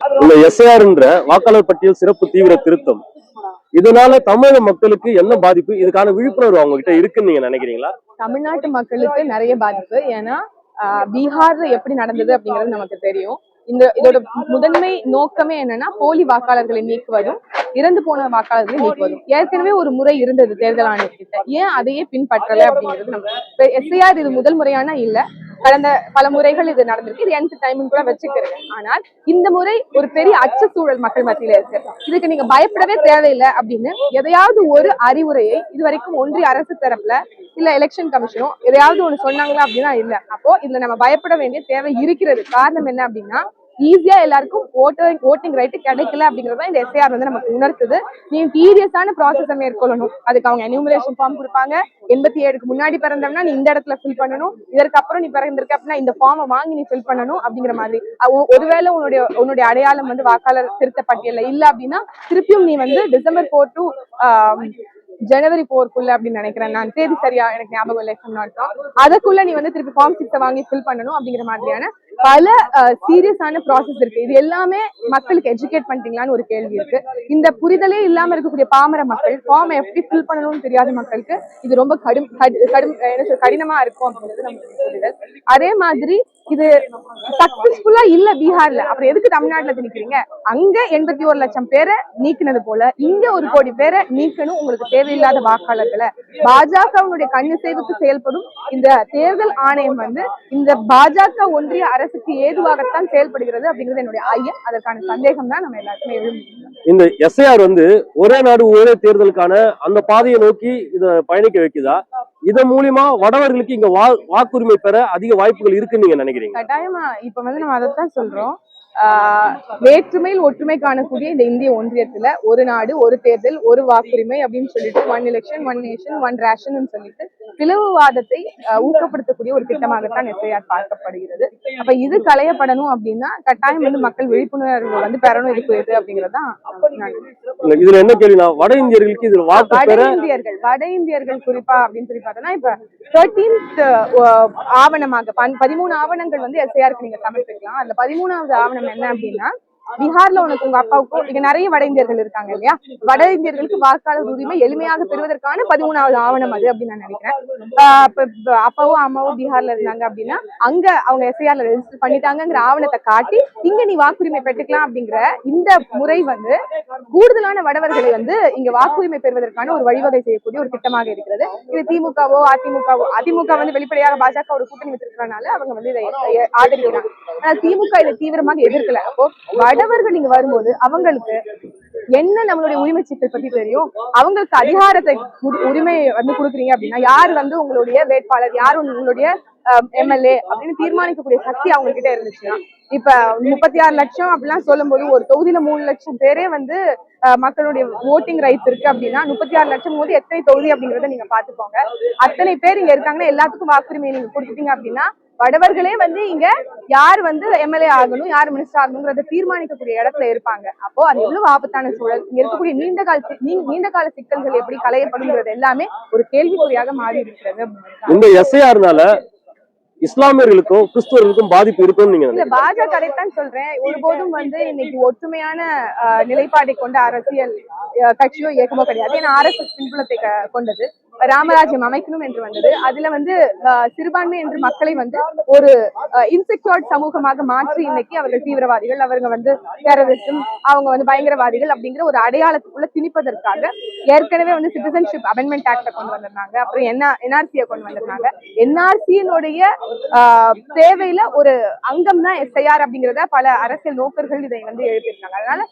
இந்த எஸ்ஐஆர்ன்ற வாக்காளர் பட்டியல் சிறப்பு தீவிர திருத்தம். இதனால தமிழக மக்களுக்கு என்ன பாதிப்பு? இதுக்கான விழிப்புணர்வு அவங்க கிட்ட இருக்குன்னு நீங்க நினைக்கிறீங்களா? தமிழ்நாட்டு மக்களுக்கு நிறைய பாதிப்பு. ஏன்னா ஆஹ், பீகார்ல எப்படி நடந்தது அப்படிங்கிறது நமக்கு தெரியும். இந்த இதோட முதன்மை நோக்கமே என்னன்னா போலி வாக்காளர்களை நீக்குவதும் இறந்து போன வாக்காளர்களை நீக்குவதும். ஏற்கனவே ஒரு முறை இருந்தது தேர்தல் ஆணையத்திட்ட. ஏன் அதையே பின்பற்றல அப்படிங்கிறது நம்ம எஸ்ஐஆர் இது முதல் முறையான இல்ல? கடந்த பல முறைகள் இது நடந்திருக்கு. இது எனக்கு டைமிங் கூட வச்சுக்கிறேன் ஆனால் இந்த முறை ஒரு பெரிய அச்ச சூழல் மக்கள் மத்தியில இருக்கு. இதுக்கு நீங்க பயப்படவே தேவையில்லை அப்படின்னு எதையாவது ஒரு அறிவுரையை இது வரைக்கும் ஒன்றிய அரசு தரப்புல இல்ல எலெக்ஷன் கமிஷனோ எதையாவது ஒண்ணு சொன்னாங்களா அப்படின்னா இல்ல. அப்போ இதுல நம்ம பயப்பட வேண்டிய தேவை இருக்கிறது. காரணம் என்ன அப்படின்னா ஈஸியா எல்லாருக்கும் ஓட்டிங் ஓட்டிங் ரைட்டு கிடைக்கல அப்படிங்கறத இந்த எஸ்ஐஆர் வந்து நமக்கு உணர்த்துது. நீ சீரியஸான ப்ராசஸை மேற்கொள்ளணும். அதுக்கு அவங்க எனியூமரேஷன் ஃபார்ம் கொடுப்பாங்க. எண்பத்தி ஏழுக்கு முன்னாடி பிறந்தோம்னா நீ இந்த இடத்துல ஃபில் பண்ணணும். இதற்கு அப்புறம் நீ பிறந்திருக்க அப்படின்னா இந்த ஃபார்மை வாங்கி நீ ஃபில் பண்ணணும் அப்படிங்கிற மாதிரி. ஒருவேளை உன்னுடைய உன்னுடைய அடையாளம் வந்து வாக்காளர் திருத்த பட்டியல இல்ல அப்படின்னா திருப்பியும் நீ வந்து டிசம்பர் ஃபோர் டு ஜனவரி போர்க்குள்ள அப்படின்னு நினைக்கிறேன் நான். தேதி சரியா எனக்கு ஞாபகம் இல்லை நாட்டம் அதுக்குள்ள நீ வந்து திருப்பி ஃபார்ம் சிக்ஸை வாங்கி ஃபில் பண்ணணும் அப்படிங்கிற மாதிரியான பல சீரியஸான ப்ராசஸ் இருக்கு. இது எல்லாமே மக்களுக்கு எஜுகேட் பண்ணிட்டீங்களான்னு ஒரு கேள்வி இருக்கு. இந்த புரிதலே இல்லாம இருக்கக்கூடிய பாமர மக்கள் ஃபார்மை எப்படி ஃபில் பண்ணணும்னு தெரியாத மக்களுக்கு இது ரொம்ப கடும் கடும் என்ன சொல்றது, கடினமா இருக்கும் அப்படின்றது நமக்கு புரிதல் அதே மாதிரி இது சக்சஸ்ஃபுல்லா இல்ல பீகார்ல. அப்புறம் எதுக்கு தமிழ்நாட்டுல திணிக்கிறீங்க அங்க எண்பத்தி ஒரு லட்சம் பேரை நீக்கினது போல இங்க ஒரு கோடி பேரை நீக்கணும் உங்களுக்கு தேவையில்லாத வாக்காளர்களை. பாஜகவினுடைய கண்ணிசைவுக்கு செயல்படும் இந்த தேர்தல் ஆணையம் வந்து இந்த பாஜக ஒன்றிய அரசுக்கு ஏதுவாகத்தான் செயல்படுகிறது அப்படிங்கிறது என்னுடைய ஐயம். அதற்கான சந்தேகம் தான் நம்ம எல்லாருக்குமே எழுந்து இந்த எஸ்ஐஆர் வந்து ஒரே நாடு ஒரே தேர்தலுக்கான அந்த பாதையை நோக்கி இத பயணிக்க வைக்குதா? இதன் மூலியமா வடவர்களுக்கு இங்க வா வாக்குரிமை பெற அதிக வாய்ப்புகள் இருக்குன்னு நீங்க நினைக்கிறீங்க? கட்டாயமா இப்ப வந்து நம்ம அதைத்தான் சொல்றோம். வேற்றுமையில் ஒற்றுமை காணக்கூடிய இந்த இந்திய ஒன்றியத்துல ஒரு நாடு ஒரு தேர்தல் ஒரு வாக்குரிமை அப்படின்னு சொல்லிட்டு one election one nation one ration சொல்லிட்டு பிளவுவாதத்தை ஊக்கப்படுத்தக்கூடிய ஒரு திட்டமாகத்தான் எஸ்ஐஆர் பார்க்கப்படுகிறது. அப்ப இது களையப்படணும் அப்படின்னா கட்டாயம் வந்து மக்கள் விழிப்புணர்வு வந்து பெறணும் இது குறித்து இல்ல, இதுல என்ன கேள்வினா வட இந்தியர்களுக்கு இதுல வாக்கு வட இந்தியர்கள் வட இந்தியர்கள் குறிப்பா அப்படின்னு சொல்லி பார்த்தோம்னா இப்ப தேர்டீன்த் ஆவணமாக பதிமூணு ஆவணங்கள் வந்து எஸ்ஐஆருக்கு நீங்க சமர்ப்பிக்கலாம். அதுல பதிமூணாவது ஆவணம் என்ன அப்படின்னா பீகார்ல உனக்கு உங்க அப்பாவுக்கும் இங்க நிறைய வட இந்தியர்கள் இருக்காங்க இல்லையா? வட இந்தியர்களுக்கு வாக்காளர் உரிமை எளிமையாக பெறுவதற்கான பதிமூணாவது ஆவணம் அது அப்படின்னு நான் நினைக்கிறேன். இப்ப அப்பாவும் அம்மாவும் பீகார்ல இருந்தாங்க அப்படின்னா அங்க அவங்க எஸ்ஐஆர்ல ரெஜிஸ்டர் பண்ணிட்டாங்கிற ஆவணத்தை காட்டி இங்க நீ வாக்குரிமை பெற்றுக்கலாம் அப்படிங்கிற இந்த முறை வந்து கூடுதலான வடவர்களை வந்து இங்க வாக்குரிமை பெறுவதற்கான ஒரு வழிவகை செய்யக்கூடிய ஒரு திட்டமாக இருக்கிறது. இது திமுகவோ அதிமுகவோ அதிமுக வந்து வெளிப்படையாக பாஜக ஒரு கூட்டணி வச்சிருக்கிறதுனால அவங்க வந்து இதை ஆதரிக்கிறாங்க. ஆனா திமுக இதை தீவிரமாக எதிர்க்கல. அப்போ கடவர்கள் இங்க வரும்போது அவங்களுக்கு என்ன நம்மளுடைய உரிமை சிக்கல் பத்தி தெரியும்? அவங்களுக்கு அதிகாரத்தை உரிமை வந்து கொடுக்குறீங்க அப்படின்னா யார் வந்து உங்களுடைய வேட்பாளர் யார் உங்களுடைய எம்எல்ஏ அப்படின்னு தீர்மானிக்கக்கூடிய சக்தி அவங்க கிட்ட இருந்துச்சுன்னா இப்ப முப்பத்தி ஆறு லட்சம் அப்படிலாம் சொல்லும்போது ஒரு தொகுதியில மூணு லட்சம் பேரே வந்து மக்களுடைய ஓட்டிங் ரைட்ஸ் இருக்கு அப்படின்னா முப்பத்தி ஆறு லட்சம் போது எத்தனை தொகுதி அப்படிங்கறத நீங்க பாத்துக்கோங்க அத்தனை பேர் இங்க இருக்காங்கன்னா எல்லாத்துக்கும் வாக்குரிமை நீங்க கொடுத்துட்டீங்க அப்படின்னா வடவர்களே வந்து இங்க யார் வந்து எம்எல்ஏ ஆகணும் யார் மினிஸ்டர் ஆகணுங்கிறத தீர்மானிக்கக்கூடிய இடத்துல இருப்பாங்க. அப்போ அது எவ்வளவு ஆபத்தான சூழல்? இங்க இருக்கக்கூடிய நீண்ட கால நீண்ட கால சிக்கல்கள் எப்படி களையப்படுங்கிறது எல்லாமே ஒரு கேள்விக்குறியாக மாறி இருக்கிறது இந்த எஸ்ஐஆர்னால இஸ்லாமியர்களுக்கும் கிறிஸ்துவர்களுக்கும் பாதிப்பு இருக்கும்னு நீங்க பாஜக அதைத்தான் சொல்றேன். ஒருபோதும் வந்து இன்னைக்கு ஒற்றுமையான ஆஹ், நிலைப்பாடை கொண்ட அரசியல் கட்சியோ இயக்கமோ கிடையாது. ஏன்னா ஆர்எஸ்எஸ் பின்புலத்தை கொண்டது. ராமராஜ்யம் அமைக்கணும் என்று வந்தது. அதுல வந்து ஆஹ், சிறுபான்மை என்று மக்களை வந்து ஒரு இன்செக்யூர்ட் சமூகமாக மாற்றி இன்னைக்கு அவர்கள் தீவிரவாதிகள் அவங்க வந்து டெரரிசம் அவங்க வந்து பயங்கரவாதிகள் அப்படிங்கிற ஒரு அடையாளத்துக்குள்ள திணிப்பதற்காக ஏற்கனவே வந்து சிட்டிசன்ஷிப் அமெண்ட்மெண்ட் ஆக்ட கொண்டு வந்திருந்தாங்க. அப்புறம் என்ன என்ஆர்சியை கொண்டு வந்திருந்தாங்க. என்ஆர்சியினுடைய தேவையில ஒரு அங்கம் தான் எஸ்ஐஆர் அப்படிங்கிறத பல அரசியல் நோக்கர்கள் இதை வந்து எழுப்பியிருக்காங்க. அதனால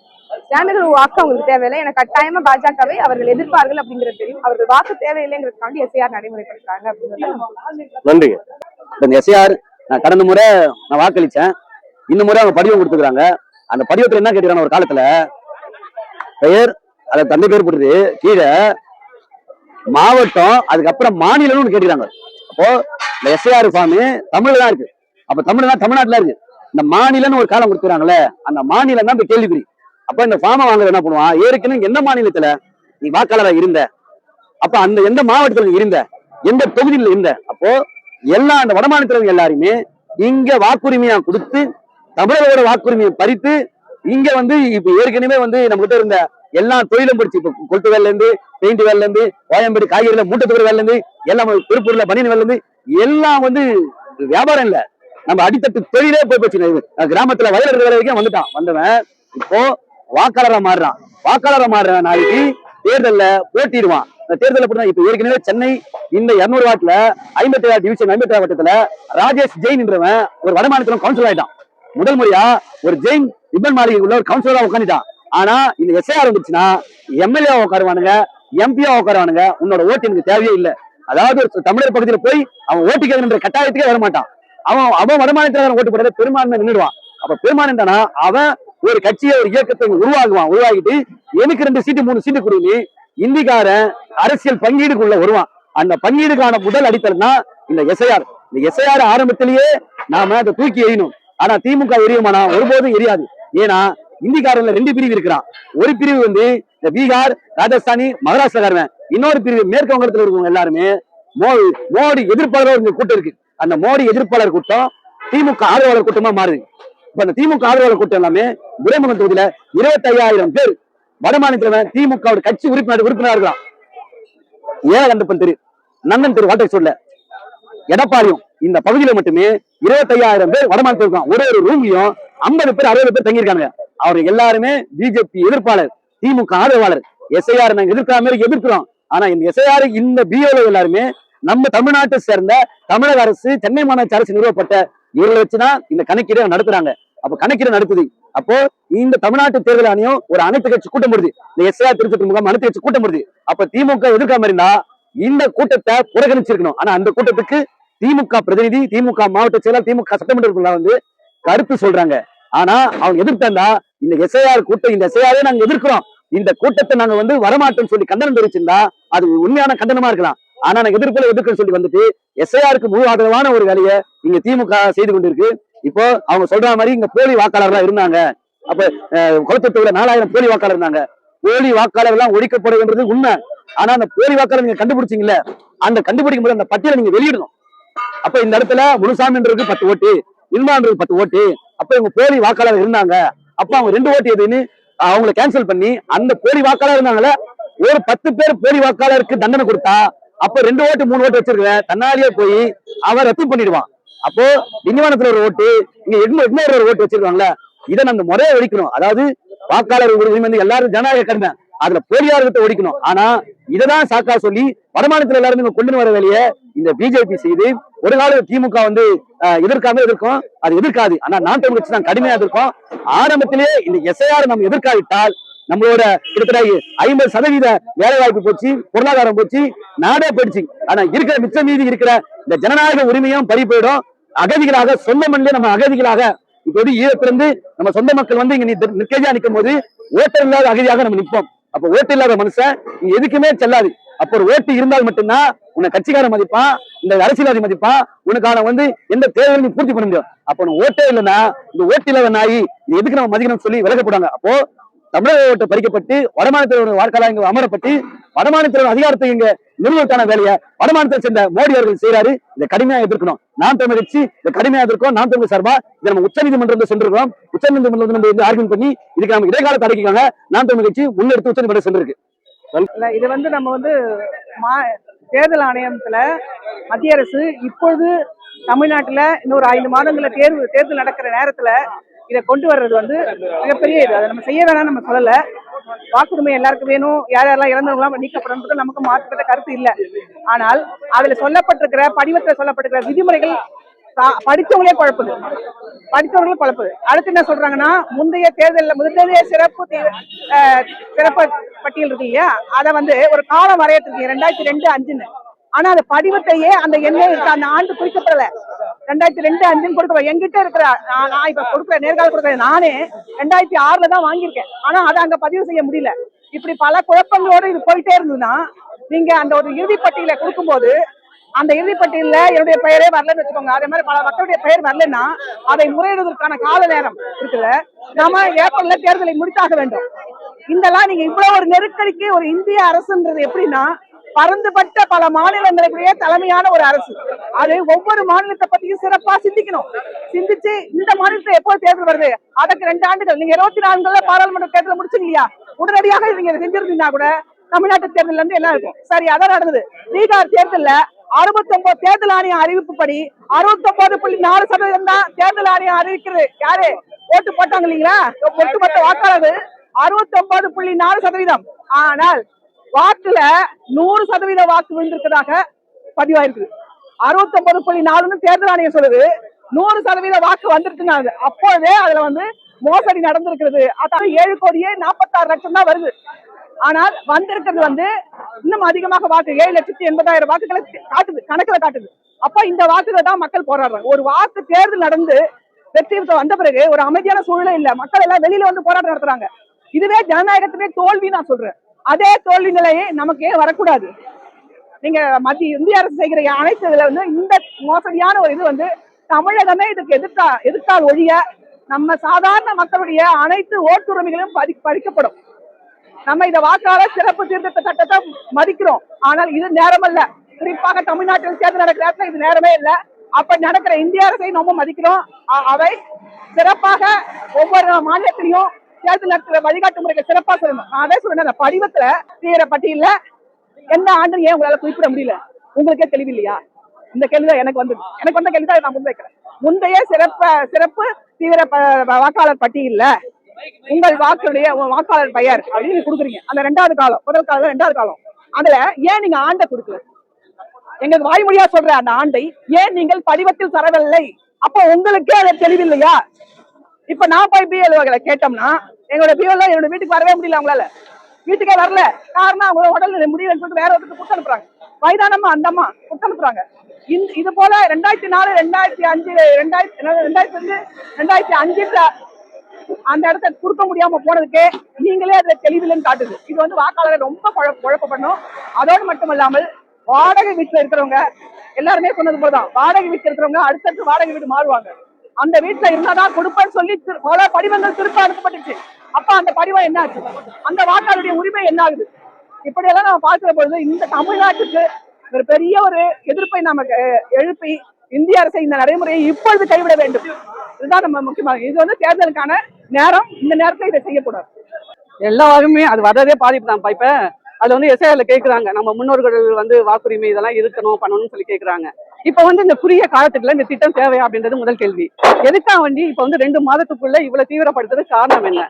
இஸ்லாமியர்கள் வாக்கு அவங்களுக்கு தேவையில்லை. எனக்கு கட்டாயமா பாஜகவை அவர்கள் எதிர்ப்பார்கள் அப்படிங்கிறது தெரியும். அவர்கள் வாக்கு தேவையில்லைங்கிறதுக்காண்டி எஸ்ஐஆர் நடைமுறைப்படுத்துறாங்க அப்படிங்கிறது இந்த எஸ்ஐஆர் நான் கடந்த முறை நான் வாக்களிச்சேன். இந்த முறை அவங்க படிவம் கொடுத்துக்கிறாங்க. அந்த படிவத்துல என்ன கேட்டுக்கிறாங்க ஒரு காலத்துல? பெயர் அதை தந்தை பேர் போட்டுது கீழே மாவட்டம் அதுக்கப்புறம் மாநிலம்னு கேட்டுக்கிறாங்க அப்போ இந்த எஸ்ஐஆர் ஃபார்மு தமிழ்ல தான் இருக்கு. அப்ப தமிழ்னா தமிழ்நாட்டுல இருக்கு. இந்த மாநிலம்னு ஒரு காலம் கொடுத்துறாங்களே அந்த மாநிலம் தான் இப்ப கேள்விக்குறி. அப்ப இந்த ஃபார்மை வாங்குறது என்ன பண்ணுவான்? ஏற்கனவே எந்த மாநிலத்துல நீ வாக்காளரா இருந்த? அப்ப அந்த எந்த மாவட்டத்துல நீ இருந்த? எந்த தொகுதியில இருந்த? அப்போ எல்லா அந்த வடமாநிலத்தில எல்லாருமே இங்க வாக்குரிமையா கொடுத்து தமிழரோட வாக்குரிமையை பறித்து இங்க வந்து இப்ப ஏற்கனவே வந்து நம்ம கிட்ட இருந்த எல்லா தொழிலும் படிச்சு இப்ப கொளுத்து வேலைல இருந்து பெயிண்ட் வேலைல இருந்து கோயம்பேடு காய்கறியில மூட்டத்துக்குற துறை இருந்து எல்லாம் திருப்பூர்ல பனியன் வேலைல இருந்து எல்லாம் வந்து வியாபாரம் இல்ல. நம்ம அடித்தட்டு தொழிலே போய் போச்சு. கிராமத்துல வயல் இருக்கிற வரைக்கும் வந்துட்டான். வந்தவன் இப்போ வாக்காளரா மாறுறான். வாக்காளரா மாறுற நாளைக்கு தேர்தல்ல போட்டிடுவான். இந்த தேர்தல் எப்படின்னா இப்ப ஏற்கனவே சென்னை இந்த இருநூறு வாட்டுல ஐம்பத்தி ஏழு டிவிஷன் ஐம்பத்தி ஏழாவது வட்டத்துல ராஜேஷ் ஜெயின்ன்றவன் ஒரு வடமாநிலத்திலும் கவுன்சிலர் ஆயிட்டான். முதல் முறையா ஒரு ஜெயின் ரிப்பன் மாளிகை உள்ள ஒரு கவுன்சிலரா உட்காந்துட்டான் ஆனா இந்த எஸ்ஐஆர் வந்துச்சுன்னா எம்எல்ஏ உட்காருவானுங்க எம்பியா உட்காருவானுங்க உன்னோட ஓட்டு எனக்கு தேவையே இல்ல. அதாவது ஒரு தமிழர் பகுதியில போய் அவன் ஓட்டு கேட்கணுன்ற கட்டாயத்துக்கே வர மாட்டான் அவன் அவன் வடமாநிலத்தில் ஓட்டு போடுறத பெரும்பான்மை நின்றுடுவான் அப்ப பெரும்பான்மை தானா அவன் ஒரு கட்சியை ஒரு இயக்கத்தை உருவாகுவான் உருவாக்கிட்டு எனக்கு ரெண்டு சீட்டு மூணு சீட்டு கொடுங்க இந்திக்காரன் அரசியல் பங்கீடுக்குள்ள வருவான். அந்த பங்கீடுக்கான முதல் அடித்தளம் தான் இந்த எஸ்ஐஆர் இந்த எஸ்ஐஆர் ஆரம்பத்திலேயே நாம அதை தூக்கி எறியணும். ஆனா திமுக எரியுமானா ஒருபோதும் எரியாது. ஏன்னா இந்திக்காரன்ல ரெண்டு பிரிவு இருக்கிறான். ஒரு பிரிவு வந்து இந்த பீகார் ராஜஸ்தானி மகாராஷ்டிரக்காரன். இன்னொரு பிரிவு மேற்கு வங்கத்துல இருக்கவங்க எல்லாருமே மோடி மோடி எதிர்ப்பாளர் கூட்டம் இருக்கு. அந்த மோடி எதிர்ப்பாளர் கூட்டம் திமுக ஆதரவாளர் கூட்டமா மாறுது. இப்ப திமுக ஆதரவாளர் கூட்டம் எல்லாமே துரைமுகம் தொகுதியில இருபத்தி ஐயாயிரம் பேர் வட திமுக கட்சி உறுப்பினர் உறுப்பினர் இருக்கலாம் ஏழை கண்டப்பன் தெரு நந்தன் தெரு வாட்டை சொல்ல எடப்பாடியும் இந்த பகுதியில மட்டுமே இருபத்தையாயிரம் பேர் வடமாநிலத்தில் இருக்கான் ஒரு ஒரு ரூம்லயும் ஐம்பது பேர் அறுபது பேர் தங்கியிருக்காங்க அவர் எல்லாருமே பிஜேபி எதிர்ப்பாளர் திமுக ஆதரவாளர். எஸ்ஐஆர் நாங்க எதிர்க்காம எதிர்க்கிறோம். ஆனா இந்த எஸ்ஐஆர் இந்த பிஓல எல்லாருமே நம்ம தமிழ்நாட்டை சேர்ந்த தமிழக அரசு சென்னை மாநகராட்சி அரசு நிறுவப்பட்ட இவர்களை வச்சுதான் இந்த கணக்கீடு நடத்துறாங்க. அப்ப கணக்கீடு நடக்குது. அப்போ இந்த தமிழ்நாட்டு தேர்தல் ஆணையம் ஒரு அனைத்து கட்சி கூட்டம் போடுது. இந்த எஸ்ஆர் திருச்சி முகாம் அனைத்து கட்சி கூட்டம் போடுது. அப்ப திமுக எதிர்க்காம இருந்தா இந்த கூட்டத்தை புறக்கணிச்சிருக்கணும். ஆனா அந்த கூட்டத்துக்கு திமுக பிரதிநிதி திமுக மாவட்ட செயலாளர் திமுக சட்டமன்ற வந்து கருத்து சொல்றாங்க. ஆனா அவங்க எதிர்த்தா இந்த எஸ்ஐஆர் கூட்டம் இந்த எஸ்ஐஆரே நாங்க எதிர்க்கிறோம். இந்த கூட்டத்தை நாங்க வந்து வரமாட்டோம்னு சொல்லி கண்டனம் தெரிவிச்சிருந்தா அது உண்மையான கண்டனமா இருக்கலாம். ஆனா நாங்க எதிர்ப்புல எதிர்க்க சொல்லி வந்துட்டு எஸ்ஐஆருக்கு முழு ஆதரவான ஒரு வேலையை இங்க திமுக செய்து கொண்டிருக்கு. இப்போ அவங்க சொல்ற மாதிரி இங்க போலி வாக்காளர்லாம் இருந்தாங்க. அப்ப அஹ், நாலாயிரம் போலி வாக்காளர் இருந்தாங்க. போலி வாக்காளர் எல்லாம் ஒழிக்கப்பட உண்மை. ஆனா அந்த போலி வாக்காளர் நீங்க கண்டுபிடிச்சீங்கல்ல அந்த கண்டுபிடிக்கும் போது அந்த பட்டியலை நீங்க வெளியிடணும். அப்ப இந்த இடத்துல முனுசாமின்றது பத்து ஓட்டு இன்மான்றது பத்து ஓட்டு அப்ப இவங்க போலி வாக்காளர் இருந்தாங்க. அப்ப அவங்க ரெண்டு ஓட்டு எதுன்னு அவங்கள கேன்சல் பண்ணி அந்த போலி வாக்காளர் இருந்தாங்கல்ல ஒரு பத்து பேர் போலி வாக்காளருக்கு தண்டனை கொடுத்தா அப்ப ரெண்டு ஓட்டு மூணு ஓட்டு வச்சிருக்க தன்னாலேயே போய் அவன் ரத்து பண்ணிடுவான். அப்போ விஞ்ஞானத்துல ஒரு ஓட்டு இங்க எட்நூறு ஒரு ஓட்டு வச்சிருக்காங்கல்ல இதை நம்ம முறையை ஒழிக்கணும். அதாவது வாக்காளர் உரிமை வந்து எல்லாரும் ஜனநாயக கடமை அதுல போலியாளர்கிட்ட ஒழிக்கணும். ஆனா இததான் சாக்கா சொல்லி வடமாநிலத்துல எல்லாரும் இங்க கொண்டு வர வேலையை இந்த பிஜேபி செய்து ஒரு கால திமுக வந்து எதிர்க்காம இருக்கும் அது எதிர்க்காது. ஆனா நாட்டு கட்சி தான் கடுமையா எதிர்க்கும் ஆரம்பத்திலேயே இந்த எஸ்ஐஆர் நம்ம எதிர்க்காவிட்டால் நம்மளோட கிட்டத்தட்ட ஐம்பது சதவீத வேலை வாய்ப்பு போச்சு பொருளாதாரம் போச்சு நாடே போயிடுச்சு. ஆனா இருக்கிற மிச்ச மீதி இருக்கிற இந்த ஜனநாயக உரிமையும் பறி போயிடும். அகதிகளாக சொந்த மண்ணிலே நம்ம அகதிகளாக இப்போ ஈழத்திலிருந்து நம்ம சொந்த மக்கள் வந்து இங்க நிற்கையா நிற்கும் நிக்கும் போது ஓட்டர் இல்லாத அகதியாக நம்ம நிற்போம். அப்ப ஓட்டு இல்லாத மனுஷன் நீ எதுக்குமே செல்லாது. அப்ப ஒரு ஓட்டு இருந்தால் மட்டும்தான் உன்னை கட்சிக்கார மதிப்பான் இந்த அரசியல்வாதி மதிப்பான் உனக்கான வந்து எந்த தேவையும் நீ பூர்த்தி பண்ண முடியும். அப்ப உன் ஓட்டே இல்லைன்னா இந்த ஓட்டு இல்லாத நாய் இது எதுக்கு நம்ம மதிக்கணும்னு சொல்லி விலகப்படுவாங்க அப்போ தமிழக ஓட்டு பறிக்கப்பட்டு வடமாநிலத்தில் வாக்காளர் இங்க அமரப்பட்டு வடமாநிலத்தில் அதிகாரத்தை இங்க நிறுவனத்தான வேலையை வடமாநிலத்தை சேர்ந்த மோடி அவர்கள் செய்யறாரு இதை கடுமையா எதிர்க்கணும். நாம் தமிழ் கட்சி இதை கடுமையா எதிர்க்கும் நாம் தமிழ் சார்பா இதை நம்ம உச்சநீதிமன்றம் சென்றிருக்கோம் உச்சநீதிமன்றம் வந்து நம்ம வந்து ஆர்கியூ பண்ணி இதுக்கு நம்ம இடைக்கால தடைக்காக நாம் தமிழ் கட்சி முன்னெடுத்து உச்சநீதிமன்றம் சென்றிருக்கு. இது வந்து நம்ம வந்து மா தேர்தல் ஆணையத்துல மத்திய அரசு இப்பொழுது தமிழ்நாட்டுல இன்னொரு ஐந்து மாதங்கள்ல தேர்வு தேர்தல் நடக்கிற நேரத்துல இதை கொண்டு வர்றது வந்து மிகப்பெரிய இது. அதை நம்ம செய்ய வேணாம்னு நம்ம சொல்லல. வாக்குரிமை எல்லாருக்கும் வேணும். யார் யாரெல்லாம் இறந்தவங்களாம் நீக்கப்படும் நமக்கு மாற்றுக்கிட்ட கருத்து இல்லை. ஆனால் அதுல சொல்லப்பட்டிருக்கிற படிவத்தில் சொல்லப்பட்டிருக்கிற விதிமுறைகள் படித்தவங்களே படிச்சவங்களே குழப்புது. படித்தவர்களும் குழப்புது. அடுத்து என்ன சொல்றாங்கன்னா முந்தைய தேர்தலில் முந்தைய சிறப்பு சிறப்பு பட்டியல் இருக்கு இல்லையா? அதை வந்து ஒரு காலம் வரையத்துக்கு ரெண்டாயிரத்தி ரெண்டு அஞ்சுன்னு. ஆனா அந்த படிவத்தையே அந்த எண்ணே இருக்கு. அந்த ஆண்டு குறிக்கப்படல. ரெண்டாயிரத்தி ரெண்டு அஞ்சுன்னு கொடுக்கல எங்கிட்ட இருக்கிற நான் நான் இப்ப கொடுக்குற நேர்கால கொடுக்குற நானே ரெண்டாயிரத்தி ஆறுல தான் வாங்கியிருக்கேன். ஆனா அதை அங்க பதிவு செய்ய முடியல. இப்படி பல குழப்பங்களோட இது போயிட்டே இருந்ததுன்னா நீங்க அந்த ஒரு இறுதி பட்டியலை கொடுக்கும்போது அந்த இறுதி பட்டியல்ல என்னுடைய பெயரே வரலன்னு வச்சுக்கோங்க. அதே மாதிரி பல மக்களுடைய பெயர் வரலன்னா அதை முறையிடுவதற்கான கால நேரம் இருக்குல்ல. நாம ஏப்ரல்ல தேர்தலை முடித்தாக வேண்டும். இதெல்லாம் நீங்க இவ்வளவு ஒரு நெருக்கடிக்கு ஒரு இந்திய அரசுன்றது எப்படின்னா பறந்துபட்ட பல மாநிலங்களுடைய தலைமையான ஒரு அரசு. அது ஒவ்வொரு மாநிலத்தை பத்தியும் சிறப்பா சிந்திக்கணும். சிந்திச்சு இந்த மாநிலத்துல எப்போ தேர்தல் வருது? அதற்கு ரெண்டு ஆண்டுகள். நீங்க இருபத்தி நான்குல பாராளுமன்ற தேர்தல் முடிச்சீங்க இல்லையா உடனடியாக நீங்க செஞ்சிருந்தீங்கன்னா கூட தமிழ்நாட்டு தேர்தல் இருந்து எல்லாம் இருக்கும். சரி அதான் நடந்தது. பீகார் தேர்தல்ல அறுபத்தி ஒன்பது தேர்தல் ஆணையம் அறிவிப்புப்படி அறுபத்தி ஒன்பது புள்ளி நாலு சதவீதம் தான் தேர்தல் ஆணையம் அறிவிக்கிறது. யாரு? ஓட்டு போட்டாங்க இல்லைங்களா? ஒட்டுமொத்த வாக்காளர் அறுபத்தி ஒன்பது புள்ளி நாலு சதவீதம். ஆனால் வாக்குல நூறு சதவீத வாக்கு விழுந்திருக்கிறதாக பதிவாயிருக்கு. அறுபத்தி ஒன்பது புள்ளி நாலுன்னு தேர்தல் ஆணையம் சொல்லுது. நூறு சதவீத வாக்கு வந்திருக்குங்க அப்போதே அதுல வந்து மோசடி நடந்திருக்கிறது. அதாவது ஏழு கோடியே நாற்பத்தாறு லட்சம் தான் வருது. ஆனால் வந்திருக்கிறது வந்து இன்னும் அதிகமாக வாக்கு ஏழு லட்சத்தி எண்பதாயிரம் வாக்குகளை காட்டுது கணக்குல காட்டுது. அப்ப இந்த வாக்குகளை தான் மக்கள் போராடுறாங்க. ஒரு வாக்கு தேர்தல் நடந்து வெற்றி வந்த பிறகு ஒரு அமைதியான சூழ்நிலை இல்ல. மக்கள் எல்லாம் வெளியில வந்து போராட்டம் நடத்துறாங்க. இதுவே ஜனநாயகத்திலே தோல்வி நான் சொல்றேன். அதே தோல்வி நிலையே நமக்கு ஏன் வரக்கூடாது. நீங்க மத்திய இந்திய அரசு செய்கிற அனைத்து இதுல வந்து இந்த மோசடியான ஒரு இது வந்து தமிழகமே இதுக்கு எதிர்த்தா எதிர்த்தால் ஒழிய நம்ம சாதாரண மக்களுடைய அனைத்து ஓட்டுரிமைகளும் பறி பறிக்கப்படும். நம்ம இதை வாக்காளர் சிறப்பு திருத்த சட்டத்தை மதிக்கிறோம். ஆனால் இது நேரம் அல்ல குறிப்பாக தமிழ்நாட்டில் சேர்ந்து நடக்கிற இடத்துல இது நேரமே இல்லை. அப்ப நடக்கிற இந்திய அரசை நம்ம மதிக்கிறோம். அவை சிறப்பாக ஒவ்வொரு மாநிலத்திலையும் தேர்தல் நடத்துற வழிகாட்டு முறைகள் சிறப்பா சொல்லணும். நான் அதே சொல்றேன் அந்த படிவத்துல தீவிர பட்டியல என்ன ஆண்டு ஏன் உங்களால குறிப்பிட முடியல? உங்களுக்கே தெளிவில்லையா? இந்த கேள்விதான் எனக்கு வந்து எனக்கு வந்த கேள்விதான் நான் முன்வைக்கிறேன். முந்தைய சிறப்பு சிறப்பு தீவிர ப- வாக்காளர் பட்டியல உங்கள் வாக்குடைய வாக்காளர் பெயர் அப்படின்னு நீங்க கொடுக்குறீங்க. அந்த ரெண்டாவது காலம் முதல் காலம் ரெண்டாவது காலம். அதுல ஏன் நீங்க ஆண்டை கொடுக்கல? எங்களுக்கு வாய்மொழியா சொல்ற அந்த ஆண்டை. ஏன் நீங்கள் படிவத்தில் தரவில்லை? அப்போ உங்களுக்கே அது தெளிவில்லையா? இப்ப நான் போய் பிஎல் கேட்டோம்னா எங்களோட பிஎல் என்னோட வீட்டுக்கு வரவே முடியல அவங்களால. வீட்டுக்கே வரல. காரணம் அவங்க உடல் முடியலன்னு சொல்லிட்டு வேற ஒருத்தருக்கு கொடுத்து அனுப்புறாங்க. வயதானம்மா அந்தம்மா கொடுத்து அனுப்புறாங்க. இந்த இது போல ரெண்டாயிரத்தி நாலு ரெண்டாயிரத்தி அஞ்சு ரெண்டாயிரத்தி ரெண்டாயிரத்தி ரெண்டு ரெண்டாயிரத்தி அஞ்சுல அந்த இடத்த கொடுக்க முடியாம போனதுக்கு நீங்களே அதுல தெளிவில்லைன்னு காட்டுது. இது வந்து வாக்காளரை ரொம்ப குழப்ப குழப்பப்படணும் அதோடு மட்டும் இல்லாமல் வாடகை வீட்டுல இருக்கிறவங்க எல்லாருமே சொன்னது போலதான். வாடகை வீட்டுல இருக்கிறவங்க அடுத்தடுத்து வாடகை வீடு மாறுவாங்க. அந்த வீட்டுல இருந்தாதான் கொடுப்பேன்னு சொல்லி பல படிவங்கள் திருப்ப அனுப்பப்பட்டுச்சு. அப்ப அந்த படிவம் என்ன ஆச்சு அந்த வாக்காளருடைய உரிமை என்ன ஆகுது இப்படியெல்லாம் நம்ம பார்க்கிற பொழுது இந்த தமிழ்நாட்டுக்கு ஒரு பெரிய ஒரு எதிர்ப்பை நாம எழுப்பி இந்திய அரசை இந்த நடைமுறையை இப்பொழுது கைவிட வேண்டும். இதுதான் நம்ம முக்கியமாக இது வந்து தேர்தலுக்கான நேரம். இந்த நேரத்தை இதை செய்யக்கூடாது. எல்லாருமே அது வர்றதே பாதிப்பு தான் இப்ப அதுல வந்து எஸ்ஐல கேக்குறாங்க. நம்ம முன்னோர்கள் வந்து வாக்குரிமை இதெல்லாம் இருக்கணும் பண்ணணும்னு சொல்லி கேக்குறாங்க. இப்ப வந்து இந்த குறுகிய காலத்துக்குள்ள இந்த திட்டம் தேவையா அப்படின்றது முதல் கேள்வி. எதுக்காக வேண்டி இப்ப வந்து ரெண்டு மாதத்துக்குள்ள இவ்வளவு தீவிரப்படுத்துறது காரணம் என்ன?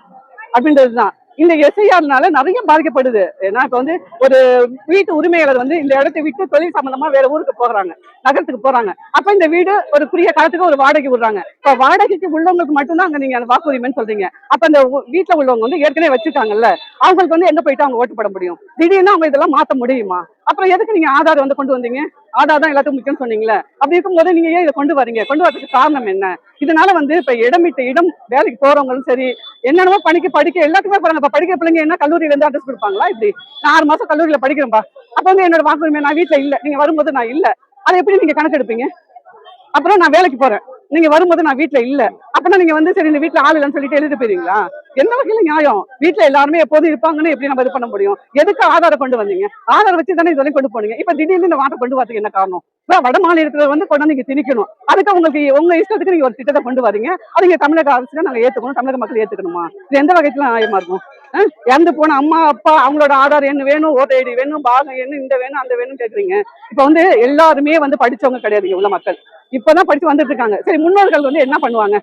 அப்படின்றதுதான். இந்த எஸ்ஐஆர்னால நிறைய பாதிக்கப்படுது. ஏன்னா இப்ப வந்து ஒரு வீட்டு உரிமையாளர் வந்து இந்த இடத்தை விட்டு தொழில் சம்பந்தமா வேற ஊருக்கு போறாங்க நகரத்துக்கு போறாங்க. அப்ப இந்த வீடு ஒரு குறுகிய காலத்துக்கு ஒரு வாடகை விடுறாங்க. இப்ப வாடகைக்கு உள்ளவங்களுக்கு மட்டும்தான் அங்க நீங்க அந்த வாக்குரிமைன்னு சொல்றீங்க. அப்ப அந்த வீட்டுல உள்ளவங்க வந்து ஏற்கனவே வச்சிருக்காங்கல்ல அவங்களுக்கு வந்து எங்க போயிட்டு அவங்க ஓட்டு போட முடியும்? திடீர்னு அவங்க இதெல்லாம் மாத்த முடியுமா? அப்புறம் எதுக்கு நீங்க ஆதார் வந்து கொண்டு வந்தீங்க? ஆதார் தான் எல்லாத்துக்கும் முக்கியம் சொன்னீங்களே. அப்படி இருக்கும்போது நீங்க ஏன் இதை கொண்டு வரீங்க? கொண்டு வரதுக்கு காரணம் என்ன? இதனால வந்து இப்ப இடமிட்ட இடம் வேலைக்கு போறவங்களும் சரி என்னென்னமோ பணிக்கு படிக்க எல்லாத்துக்குமே போறாங்க. இப்ப படிக்கிற பிள்ளைங்க என்ன கல்லூரியில இருந்து அட்ரஸ் கொடுப்பாங்களா இப்படி நான் ஆறு மாசம் கல்லூரியில படிக்கிறேன்பா. அப்ப வந்து என்னோட வாக்குரிமை நான் வீட்டுல இல்ல. நீங்க வரும்போது நான் இல்ல. அதை எப்படி நீங்க கணக்கெடுப்பீங்க? அப்புறம் நான் வேலைக்கு போறேன். நீங்க வரும்போது நான் வீட்டுல இல்ல. அப்பனா நீங்க வந்து சரி இந்த வீட்டுல ஆள் இல்லைன்னு சொல்லிட்டு எழுதி போயிருவீங்களா? என்ன வகையில நியாயம்? வீட்டுல எல்லாருமே எப்போதும் இருப்பாங்கன்னு எப்படி நம்ம இது பண்ண முடியும்? எதுக்கு ஆதாரம் கொண்டு வந்தீங்க? ஆதாரம் வச்சு தானே இதெல்லாம் கொண்டு போனீங்க. இப்ப திடீர்னு இந்த வாட்டை கொண்டு வரதுக்கு என்ன காரணம்? இப்ப வட மாநிலத்துல வந்து கொண்டு நீங்க திணிக்கணும். அதுக்கு உங்களுக்கு உங்க இஷ்டத்துக்கு நீங்க ஒரு திட்டத்தை கொண்டு வரீங்க. அது இங்க தமிழக அரசுக்கு நாங்க ஏத்துக்கணும். தமிழக மக்கள் ஏத்துக்கணுமா? இது எந்த வகையில நியாயமா இருக்கும்? இறந்து போன அம்மா அப்பா அவங்களோட ஆதார் என்ன வேணும்? ஓட்டர் ஐடி வேணும்? பாகம் என்ன இந்த வேணும்? அந்த வேணும் கேக்குறீங்க. இப்ப வந்து எல்லாருமே வந்து படிச்சவங்க கிடையாது உள்ள மக்கள். இப்பதான் படிச்சு வந்துட்டு இருக்காங்க. சரி முன்னோர்கள் வந்து என்ன பண்ணுவாங்க?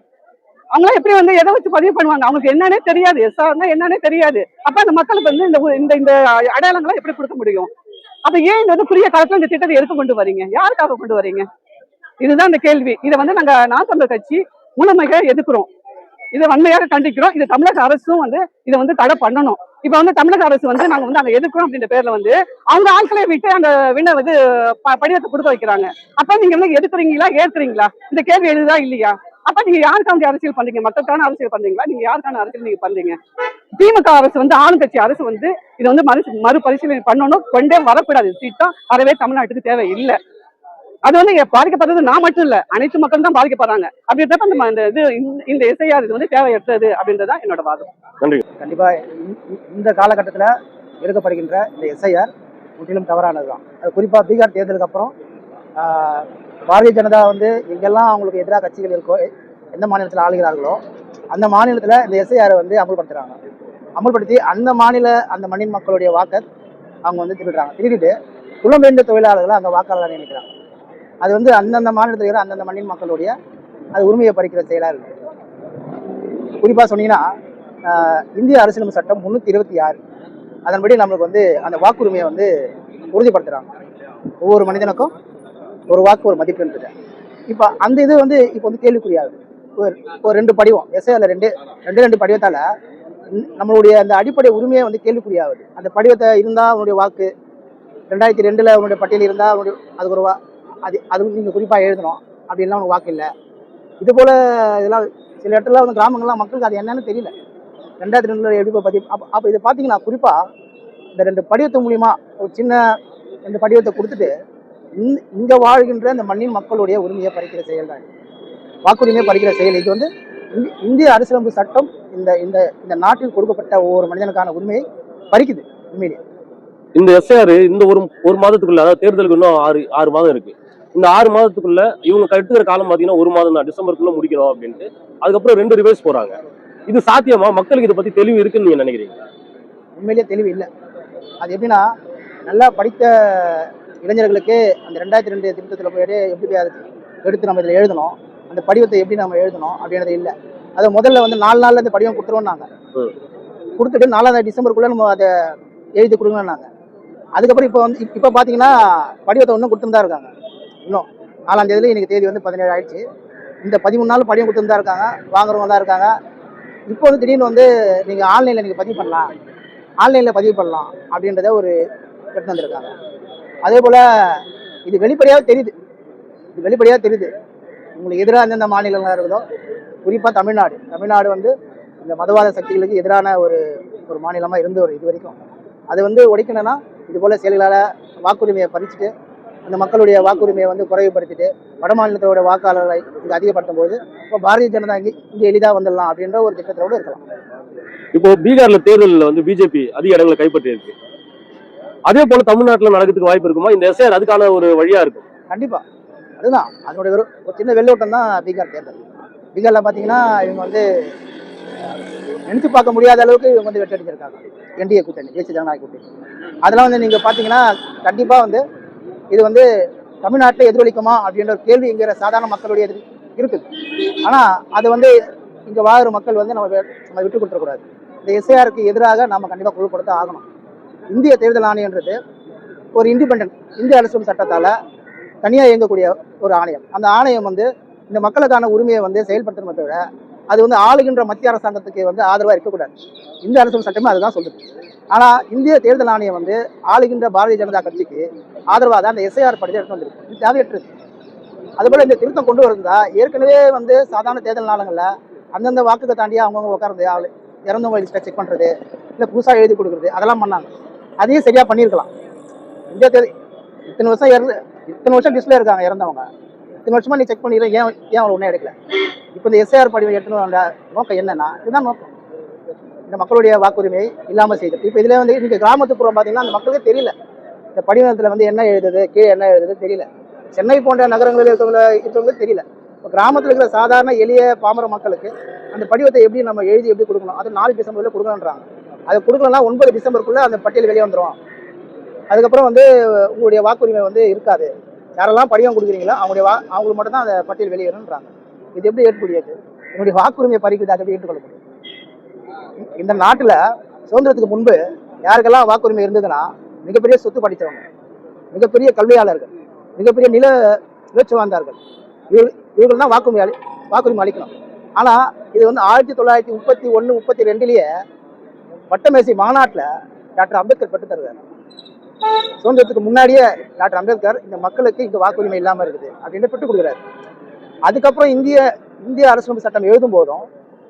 அவங்களாம் எப்படி வந்து எதை வச்சு பதிவு பண்ணுவாங்க? அவங்களுக்கு என்னன்னே தெரியாது. எஸ்ஆர்னா என்னன்னே தெரியாது. அப்ப அந்த மக்களுக்கு வந்து இந்த இந்த இந்த அடையாளங்களை எப்படி கொடுக்க முடியும்? அப்ப ஏன் இந்த வந்து குறுகிய காலத்துல இந்த திட்டத்தை எதுக்கு கொண்டு வரீங்க? யாருக்காக கொண்டு வரீங்க? இதுதான் இந்த கேள்வி. இதை வந்து நாங்க நாம் கட்சி முழுமையாக எதிர்க்கிறோம். இதை வன்மையாக கண்டிக்கிறோம். இது தமிழக அரசும் வந்து இதை வந்து தடை பண்ணணும். இப்ப வந்து தமிழக அரசு வந்து நாங்க வந்து அங்க எதிர்க்கிறோம் அப்படின்ற பேர்ல வந்து அவங்க ஆட்களை விட்டு அந்த விண்ண வந்து ப- படிவத்தை கொடுக்க வைக்கிறாங்க. அப்ப நீங்க வந்து எதிர்க்கிறீங்களா? ஏற்கிறீங்களா? இந்த கேள்வி எழுதுதா இல்லையா? அப்ப நீங்க யாருக்கான அரசியல் பண்றீங்க? மக்களுக்கான அரசியல் பண்றீங்களா? நீங்க யாருக்கான அரசியல் நீங்க பண்றீங்க? திமுக அரசு வந்து ஆளுங்கட்சி அரசு வந்து இதை வந்து மறு மறுபரிசீலனை பண்ணணும். கொண்டே வரக்கூடாது. திட்டம் அறவே தமிழ்நாட்டுக்கு தேவை இல்லை அது வந்து பாதிக்கப்படுறது நான் மட்டும் இல்ல அனைத்து மக்களும் தான் பாதிக்கப்படுறாங்க. அப்படின்றப்ப நம்ம இந்த இது இந்த- இந்த எஸ்ஐஆர் இது வந்து தேவையற்றது அப்படின்றதுதான் என்னோட வாதம். கண்டிப்பா இந்த- இந்த காலகட்டத்தில் எடுக்கப்படுகின்ற இந்த எஸ்ஐஆர் முற்றிலும் தவறானது தான் அது குறிப்பாக பீகார் தேர்தலுக்கு அப்புறம் ஆஹ், பாரதிய ஜனதா வந்து எங்கெல்லாம் அவங்களுக்கு எதிராக கட்சிகள் இருக்கோ எந்த மாநிலத்தில் ஆளுகிறார்களோ அந்த மாநிலத்தில் இந்த எஸ்ஐஆரை வந்து அமல்படுத்துகிறாங்க அமல்படுத்தி அந்த மாநில அந்த மண்ணின் மக்களுடைய வாக்கை அவங்க வந்து திருடுறாங்க. திருடிட்டு புலம்பெயர்ந்த தொழிலாளர்களை அங்கே வாக்காளராக நினைக்கிறாங்க அது வந்து அந்தந்த மாநிலத்தில் இருக்கிற அந்தந்த மண்ணின் மக்களுடைய அது உரிமையை பறிக்கிற செயலாக இருக்குது குறிப்பாக சொன்னீங்கன்னா இந்திய அரசியலமைப்பு சட்டம் முந்நூற்றி இருபத்தி ஆறு. அதன்படி நம்மளுக்கு வந்து அந்த வாக்குரிமையை வந்து உறுதிப்படுத்துகிறாங்க ஒவ்வொரு மனிதனுக்கும் ஒரு வாக்கு ஒரு மதிப்புன்றது இப்போ அந்த இது வந்து இப்போ வந்து கேள்விக்குறியாகுது. ஒரு ஒரு ரெண்டு படிவம் எஸ்ஐல ரெண்டு ரெண்டு ரெண்டு படிவத்தால் நம்மளுடைய அந்த அடிப்படை உரிமையை வந்து கேள்விக்குறியாகுது. அந்த படிவத்தை இருந்தால் அவனுடைய வாக்கு ரெண்டாயிரத்தி ரெண்டில் அவனுடைய பட்டியல் இருந்தால் அவனுடைய அதுக்கு ஒரு வா அது அது நீங்கள் குறிப்பாக எழுதணும் அப்படின்லாம் அவனுக்கு வாக்கு இல்லை. இது போல் இதெல்லாம் சில இடத்துல வந்து கிராமங்கள்லாம் மக்களுக்கு அது என்னன்னு தெரியல. ரெண்டாயிரத்தி ரெண்டில் எப்படி பதிவு அப்போ அப்போ இதை பார்த்தீங்கன்னா குறிப்பாக இந்த ரெண்டு படிவத்து மூலிமா ஒரு சின்ன ரெண்டு படிவத்தை கொடுத்துட்டு இங்க வாழ்கின்ற இந்த மண்ணின் மக்களுடைய உரிமையை பறிக்கிற செயல் தான். வாக்குரிமையை பறிக்கிற செயல். இது வந்து இந்தி- இந்திய அரசியலமைப்பு சட்டம் இந்த இந்த இந்த நாட்டில் கொடுக்கப்பட்ட ஒவ்வொரு மனிதனுக்கான உரிமையை பறிக்குது உண்மையிலேயே இந்த எஸ்ஐஆர் இந்த ஒரு ஒரு மாதத்துக்குள்ள அதாவது தேர்தலுக்கு இன்னும் ஆறு ஆறு மாதம் இருக்கு. இந்த ஆறு மாதத்துக்குள்ள இவங்க கட்டுக்கிற காலம் பாத்தீங்கன்னா ஒரு மாதம் தான். டிசம்பருக்குள்ள முடிக்கணும் அப்படின்ட்டு. அதுக்கப்புறம் ரெண்டு ரிவைஸ் போறாங்க இது சாத்தியமா? மக்களுக்கு இதை பத்தி தெளிவு இருக்குன்னு நீங்க நினைக்கிறீங்க? உண்மையிலேயே தெளிவு இல்லை. அது எப்படின்னா நல்லா படித்த இளைஞர்களுக்கு அந்த ரெண்டாயிரத்தி ரெண்டு திருத்தத்தில் போயிட்டு எப்படி போய் அதை எடுத்து நம்ம இதில் எழுதணும்? அந்த படிவத்தை எப்படி நம்ம எழுதணும் அப்படின்றது இல்லை. அதை முதல்ல வந்து நாலு நாள்ல இந்த படிவம் கொடுத்துருவோம்னாங்க. கொடுத்துட்டு நாலாவது டிசம்பருக்குள்ளே நம்ம அதை எழுதி கொடுங்கன்னாங்க. அதுக்கப்புறம் இப்போ வந்து இப்போ பார்த்தீங்கன்னா படிவத்தை ஒன்றும் கொடுத்துருந்தா தான் இருக்காங்க. இன்னும் நாலாம் தேதியில் இன்னைக்கு தேதி வந்து பதினேழு ஆயிடுச்சு. இந்த பதிமூணு நாள் படிவம் கொடுத்துருந்தா தான் இருக்காங்க. வாங்குறவங்க தான் இருக்காங்க. இப்போ வந்து திடீர்னு வந்து நீங்கள் ஆன்லைனில் நீங்கள் பதிவு பண்ணலாம். ஆன்லைனில் பதிவு பண்ணலாம் அப்படின்றத ஒரு எடுத்து வந்திருக்காங்க. அதே போல் இது வெளிப்படையாக தெரியுது. இது வெளிப்படையாக தெரியுது. உங்களுக்கு எதிராக எந்தெந்த மாநிலங்களாக இருக்குதோ குறிப்பாக தமிழ்நாடு. தமிழ்நாடு வந்து இந்த மதவாத சக்திகளுக்கு எதிரான ஒரு ஒரு மாநிலமாக இருந்து ஒரு இது வரைக்கும். அது வந்து உடைக்கணும்னா இது போல் செயல்களால் வாக்குரிமையை பறிச்சுட்டு அந்த மக்களுடைய வாக்குரிமையை வந்து குறைவுபடுத்திட்டு வட மாநிலத்தோட வாக்காளர்களை இங்கே அதிகப்படுத்தும் போது இப்போ பாரதிய ஜனதா இங்கே இங்கே எளிதாக வந்துடலாம் அப்படின்ற ஒரு திட்டத்தோடு இருக்கலாம். இப்போ பீகார்ல தேர்தலில் வந்து பிஜேபி அதிக இடங்களை கைப்பற்றியிருக்கு. அதே போல தமிழ்நாட்டில் நடக்கிறதுக்கு வாய்ப்பு இருக்குமா? இந்த எஸ்ஐஆர் அதுக்கான ஒரு வழியா இருக்கும். கண்டிப்பா. அதுதான். அதனுடைய ஒரு ஒரு சின்ன வெள்ளோட்டம் தான் பீகார் தேர்தல். பீகாரில் பார்த்தீங்கன்னா இவங்க வந்து நினைத்து பார்க்க முடியாத அளவுக்கு இவங்க வந்து வெட்டடிச்சிருக்காங்க என்டிஏ கூட்டணி தேசிய ஜனநாயக கூட்டணி. அதெல்லாம் வந்து நீங்கள் பார்த்தீங்கன்னா கண்டிப்பாக வந்து இது வந்து தமிழ்நாட்டில் எதிரொலிக்குமா அப்படின்ற ஒரு கேள்வி இங்கிற சாதாரண மக்களுடைய எதிர் இருக்குது. ஆனால் அது வந்து இங்கே வாழ்கிற மக்கள் வந்து நம்ம நம்ம விட்டு கொடுத்துடக்கூடாது இந்த எஸ்ஐஆருக்கு எதிராக நம்ம கண்டிப்பாக குழு கொடுத்து ஆகணும். இந்திய தேர்தல் ஆணையன்றது ஒரு இண்டிபெண்டன்ட் இந்திய அரசியல் சட்டத்தால தனியாக இயங்கக்கூடிய ஒரு ஆணையம். அந்த ஆணையம் வந்து இந்த மக்களுக்கான உரிமையை வந்து செயல்படுத்தணுமே தவிர அது வந்து ஆளுகின்ற மத்திய அரசாங்கத்துக்கு வந்து ஆதரவாக இருக்கக்கூடாது. இந்த அரசியல் சட்டமே அதுதான் சொல்லுது. ஆனால் இந்திய தேர்தல் ஆணையம் வந்து ஆளுகின்ற பாரதிய ஜனதா கட்சிக்கு ஆதரவாக தான் அந்த எஸ்ஐஆர் படித்து எடுத்து வந்திருக்கு. இது தேவையற்றது. அதுபோல் இந்த திருத்தம் கொண்டு வருந்தா ஏற்கனவே வந்து சாதாரண தேர்தல் நாளங்களில் அந்தந்த வாக்குக்கு தாண்டி அவங்கவுங்க உட்கார்ந்து ஆளு இறந்தவங்க லிஸ்ட்டை செக் பண்ணுறது இல்லை புதுசாக எழுதி கொடுக்குறது அதெல்லாம் பண்ணாங்க. அதையும் சரியாக பண்ணியிருக்கலாம். இந்தியா தேர்தல் இத்தனை வருஷம் இறந்து இத்தனை வருஷம் டிஸ்பிளே இருக்காங்க இறந்தவங்க. இத்தனை வருஷமா நீ செக் பண்ணிடுற ஏன் ஏன் அவங்களை ஒன்றும் எடுக்கல? இப்போ இந்த எஸ்ஐஆர் படிவம் எடுத்துன்னு வந்த நோக்கம் என்னன்னா இதுதான் நோக்கம். இந்த மக்களுடைய வாக்குரிமை இல்லாமல் செய்தது. இப்போ இதில் வந்து இன்னைக்கு கிராமத்துப்புறம் பார்த்தீங்கன்னா அந்த மக்களுக்கு தெரியல. இந்த படிவத்தில் வந்து என்ன எழுதுது கீழே என்ன எழுதுது தெரியல. சென்னை போன்ற நகரங்களில் இருக்கிறவங்கள இருக்கவங்களுக்கு தெரியல. இப்போ கிராமத்தில் இருக்கிற சாதாரண எளிய பாமர மக்களுக்கு அந்த படிவத்தை எப்படி நம்ம எழுதி எப்படி கொடுக்கணும்? அது நாலு டிசம்பரில் கொடுக்கணுன்றாங்க அதை கொடுக்கலன்னா ஒன்பது டிசம்பருக்குள்ள அந்த பட்டியல் வெளியே வந்துடும் அதுக்கப்புறம் வந்து உங்களுடைய வாக்குரிமை வந்து இருக்காது. யாரெல்லாம் படிவம் கொடுக்குறீங்களோ அவங்களுடைய வா அவங்களுக்கு மட்டும் தான் அந்த பட்டியல் வெளியேறும்ன்றாங்க. இது எப்படி ஏற்கக்கூடியது என்னுடைய வாக்குரிமையை பறிக்கிறது அதை எப்படி ஏற்றுக்கொள்ள முடியும் இந்த நாட்டில் சுதந்திரத்துக்கு முன்பு யாருக்கெல்லாம் வாக்குரிமை இருந்ததுன்னா மிகப்பெரிய சொத்து படித்தவங்க மிகப்பெரிய கல்வியாளர்கள் மிகப்பெரிய நில நிலச்சி வாழ்ந்தார்கள். இவர்கள் இவர்கள் தான் வாக்குரிமை அளி வாக்குரிமை அளிக்கணும். ஆனால் இது வந்து ஆயிரத்தி தொள்ளாயிரத்தி முப்பத்தி ஒன்று முப்பத்தி ரெண்டுலேயே வட்டமேசை மாநாட்டில் டாக்டர் அம்பேத்கர் பெற்று தருவார். சுதந்திரத்துக்கு முன்னாடியே டாக்டர் அம்பேத்கர் இந்த மக்களுக்கு இந்த வாக்குரிமை இல்லாமல் இருக்குது அப்படின்னு பெற்றுக் கொடுக்குறாரு. அதுக்கப்புறம் இந்திய இந்திய அரசியலமைப்பு சட்டம் எழுதும் போதும்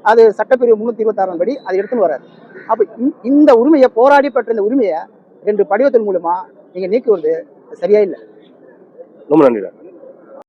அது சட்டப்பிரிவு முன்னூத்தி இருபத்தாறு படி அதை எடுத்துன்னு வராரு அப்போ இந்த உரிமையை போராடி பெற்ற இந்த உரிமையை ரெண்டு படிவத்தின் மூலமா நீங்க நீக்குவது சரியா இல்லை? ரொம்ப நன்றி